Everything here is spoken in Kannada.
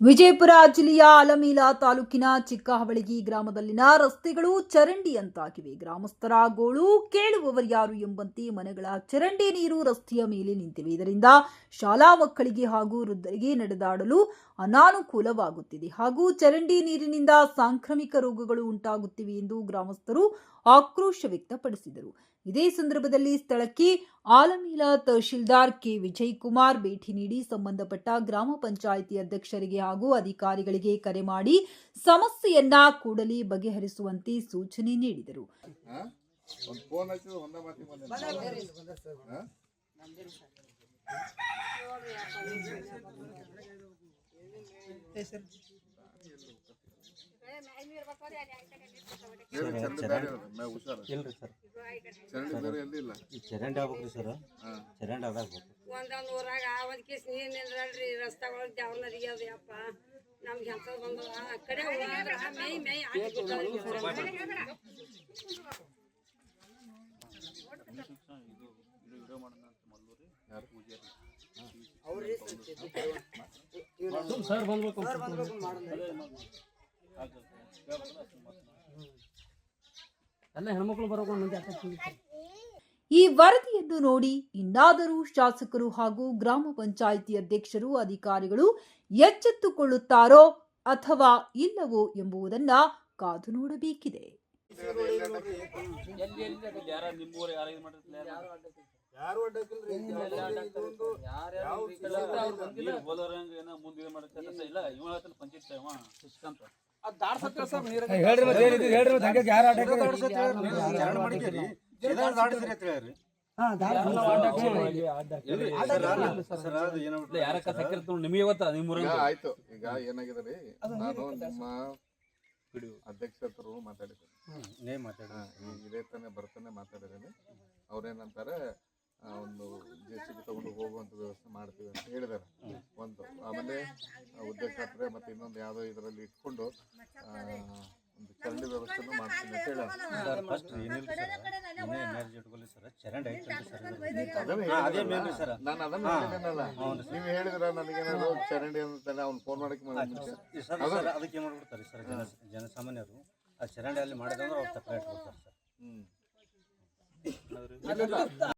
ವಿಜಯಪುರ ಜಿಲ್ಲೆಯ ಅಲಮೀಲಾ ತಾಲೂಕಿನ ಚಿಕ್ಕಹವಳಗಿ ಗ್ರಾಮದಲ್ಲಿನ ರಸ್ತೆಗಳು ಚರಂಡಿಯಂತಾಗಿವೆ ಗ್ರಾಮಸ್ಥರ ಗೋಳು ಕೇಳುವವರ್ಯಾರು ಎಂಬಂತೆ ಮನೆಗಳ ಚರಂಡಿ ನೀರು ರಸ್ತೆಯ ಮೇಲೆ ನಿಂತಿವೆ. ಇದರಿಂದ ಶಾಲಾ ಮಕ್ಕಳಿಗೆ ಹಾಗೂ ವೃದ್ಧರಿಗೆ ನಡೆದಾಡಲು ಅನಾನುಕೂಲವಾಗುತ್ತಿದೆ. ಹಾಗೂ ಚರಂಡಿ ನೀರಿನಿಂದ ಸಾಂಕ್ರಾಮಿಕ ರೋಗಗಳು ಉಂಟಾಗುತ್ತಿವೆ ಎಂದು ಗ್ರಾಮಸ್ಥರು ಆಕ್ರೋಶ ವ್ಯಕ್ತಪಡಿಸಿದರು. ಇದೇ ಸಂದರ್ಭದಲ್ಲಿ ಸ್ಥಳಕ್ಕೆ ಆಲಮೀಲಾ ತಹಶೀಲ್ದಾರ್ ಕೆ. ವಿಜಯ್ ಕುಮಾರ್ ಭೇಟಿ ನೀಡಿ ಸಂಬಂಧಪಟ್ಟ ಗ್ರಾಮ ಪಂಚಾಯಿತಿ ಅಧ್ಯಕ್ಷರಿಗೆ ಹಾಗೂ ಅಧಿಕಾರಿಗಳಿಗೆ ಕರೆ ಮಾಡಿ ಸಮಸ್ಯೆಯನ್ನ ಕೂಡಲೇ ಬಗೆಹರಿಸುವಂತೆ ಸೂಚನೆ ನೀಡಿದರು. ಒಂದು ಇಲ್ರಿ ಸರ್. ಚರಂಡಿ ಬೇರೆ ಎಲ್ಲಿ ಇಲ್ಲ? ಈ ಚರಂಡಿ ಆಗ್ಬೇಕ್ರಿ ಸರ್. ಚರಂಡಿ ಅದಾಗ ಒಂದೊಂದು ಊರಾಗ ಒಂದ್ ಕೇಸ್ ನೀರು ನಿಲ್ರಲ್ರಿ ರಸ್ತಾಗಳು ದೇವ್ರ ನದಿಗೆ ಅಪ್ಪ ಯಪ್ಪ ನಮ್ಗೆ ಎಂತ ಬಂದವ ಆ ಕಡೆ ಹೋದ್ರ ಮೈ ಮೈ ಎಲ್ಲ ಹೆಣ್ಮಕ್ಳು ಬರೋಕೊಂಡು ಮುಂದೆ ಈ ವರದಿಯನ್ನು ನೋಡಿ ಇನ್ನಾದರೂ ಶಾಸಕರು ಹಾಗೂ ಗ್ರಾಮ ಪಂಚಾಯಿತಿ ಅಧ್ಯಕ್ಷರು ಅಧಿಕಾರಿಗಳು ಎಚ್ಚೆತ್ತುಕೊಳ್ಳುತ್ತಾರೋ ಅಥವಾ ಇಲ್ಲವೋ ಎಂಬುದನ್ನ ಕಾದು ನೋಡಬೇಕಿದೆ. ಎಲ್ಲಿ ಎಲ್ಲಿ ಅಡ್ಡ ಯಾರ ಹೇಳ್ರಿ ಮತ್ತೆ ಏನಿದೆ ಹೇಳ್ರಿ ಮತ್ತೆ ಹಂಗೆ ಯಾರು ಆಟ ಆಯ್ತು ಈಗ ಏನಾಗಿದೆ ರೀ? ನಾನು ನಿಮ್ಮ ಅಧ್ಯಕ್ಷ ಹತ್ರ ಮಾತಾಡಿದ್ದೀನಿ. ಇದೇ ತಾನೇ ಬರ್ತಾನೆ ಮಾತಾಡಿದ್ದೀನಿ. ಅವ್ರೇನಂತಾರೆ ಒಂದು ಜೆ ಸಿ ಬಿ ತಗೊಂಡು ಹೋಗುವಂತ ವ್ಯವಸ್ಥೆ ಮಾಡ್ತೀವಿ ಅಂತ ಹೇಳಿದ್ದಾರೆ ಒಂದು ಆಮೇಲೆ ಉದ್ದೇಶ ಹತ್ರ ಮತ್ತೆ ಇನ್ನೊಂದು ಯಾವುದೋ ಇದರಲ್ಲಿ ಇಟ್ಕೊಂಡು ಒಂದು ಚರಂಡಿ ವ್ಯವಸ್ಥೆನೂ ಮಾಡ್ತೀನಿ ಅಂತ ಹೇಳ. ಸರ್ ನಾನು ಅದನ್ನ. ಹೇಳಿದ್ದೀನಲ್ಲ. ನೀವು ಹೇಳಿದ್ರ ನನಗೇನಾದ್ರು ಚರಂಡಿ ಅಂತಾನೆ ಅವ್ನು ಫೋನ್ ಮಾಡಕ್ಕೆ ಸರ್ ಅದಕ್ಕೆ ಏನು ಮಾಡ್ಬಿಡ್ತಾರೆ ಸರ್ ಜನ ಜನಸಾಮಾನ್ಯರು? ಆ ಚರಂಡಿ ಅಲ್ಲಿ ಮಾಡಿದ್ರೆ ಅವ್ರು ಸಪ್ರೇಟ್ ಇಟ್ಬಿಡ್ತಾರೆ ಸರ್. ಹ್ಮ್.